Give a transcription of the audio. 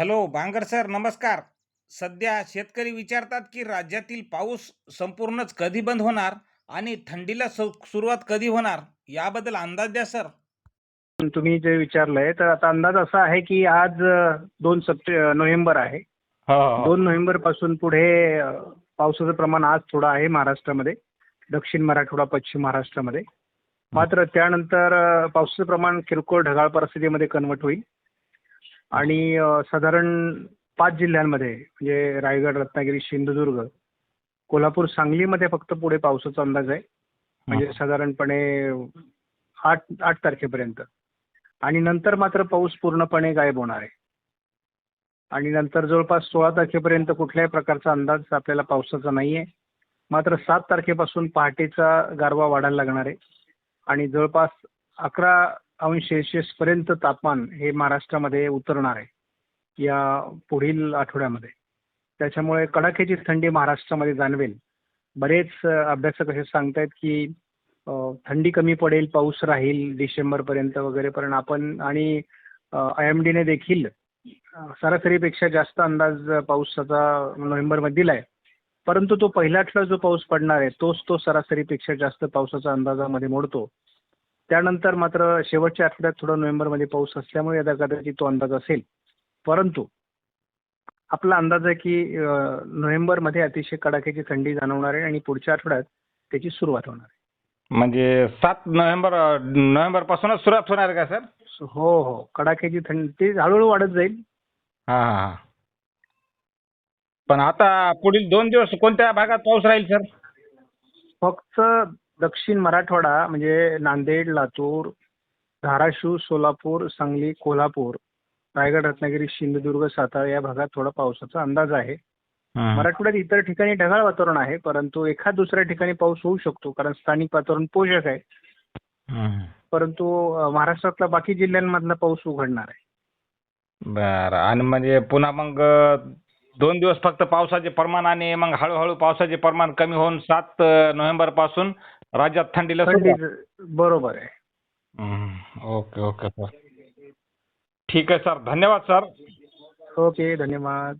Hello Bangar sir नमस्कार. सध्या शेतकरी विचारतात की राज्यातील पाऊस संपूर्णच कधी बंद होणार आणि थंडीला सु- सुरुवात कधी होणार? याबद्दल अंदाज द्या सर. तुम्ही जे विचारलंय तर आता अंदाज असा आहे की आज दोन सप्टे नोव्हेंबर आहे. दोन नोव्हेंबरपासून पुढे पावसाचं प्रमाण आज थोडं आहे महाराष्ट्रामध्ये. दक्षिण मराठवाडा पश्चिम महाराष्ट्रामध्ये. मात्र त्यानंतर पावसाचं प्रमाण किरकोळ ढगाळ परिस्थितीमध्ये कन्वर्ट होईल. आणि साधारण पाच जिल्ह्यांमध्ये म्हणजे रायगड रत्नागिरी सिंधुदुर्ग कोल्हापूर सांगलीमध्ये फक्त पुढे पावसाचा अंदाज आहे. म्हणजे साधारणपणे आठ आठ तारखेपर्यंत. आणि नंतर मात्र पाऊस पूर्णपणे गायब होणार आहे. आणि नंतर जवळपास सोळा तारखेपर्यंत कुठल्याही प्रकारचा अंदाज आपल्याला पावसाचा नाही आहे. मात्र सात तारखेपासून पहाटेचा गारवा वाढायला लागणार आहे. आणि जवळपास अकरा अंश सेल्सिअसपर्यंत तापमान हे महाराष्ट्रामध्ये उतरणार आहे. या पुढील आठवड्यामध्ये. त्याच्यामुळे कडाक्याची थंडी महाराष्ट्रामध्ये जाणवेल. बरेच अभ्यासक असे सांगतायत की थंडी कमी पडेल पाऊस राहील डिसेंबरपर्यंत वगैरे पण आपण आणि आय एम डीने देखील सरासरीपेक्षा जास्त अंदाज पावसाचा नोव्हेंबरमध्ये दिलाय. परंतु तो पहिला आठवडा जो पाऊस पडणार आहे तोच तो सरासरीपेक्षा जास्त पावसाचा अंदाजामध्ये मोडतो. त्यानंतर मात्र शेवटच्या आठवड्यात थोडा नोव्हेंबरमध्ये पाऊस असल्यामुळे आता कदाचित तो अंदाज असेल. परंतु आपला अंदाज आहे की नोव्हेंबरमध्ये अतिशय कडाक्याची थंडी जाणवणार आहे आणि पुढच्या आठवड्यात त्याची सुरुवात होणार आहे. म्हणजे सात नोव्हेंबर नोव्हेंबर पासूनच सुरुवात होणार का सर? हो हो. कडाक्याची थंडी ती हळूहळू वाढत जाईल. हा. पण आता पुढील दोन दिवस कोणत्या भागात पाऊस राहील सर? फक्त दक्षिण मराठवाडा म्हणजे नांदेड लातूर धाराशिव सोलापूर सांगली कोल्हापूर रायगड रत्नागिरी सिंधुदुर्ग सातारा या भागात थोडा पावसाचा अंदाज आहे. मराठवाड्यात इतर ठिकाणी ढगाळ वातावरण आहे परंतु एखाद दुसऱ्या ठिकाणी पाऊस होऊ शकतो कारण स्थानिक वातावरण पोषक आहे. परंतु महाराष्ट्रातला बाकी जिल्ह्यांमधला पाऊस उघडणार आहे. बर आणि म्हणजे पुन्हा मग दोन दिवस फक्त पावसाचे प्रमाण आणि मग हळूहळू पावसाचे प्रमाण कमी होऊन सात नोव्हेंबरपासून राज्यात थंडीला थंडी सुरुवात. बरोबर आहे हम्म. ओके ओके सर ठीक आहे सर धन्यवाद सर ओके धन्यवाद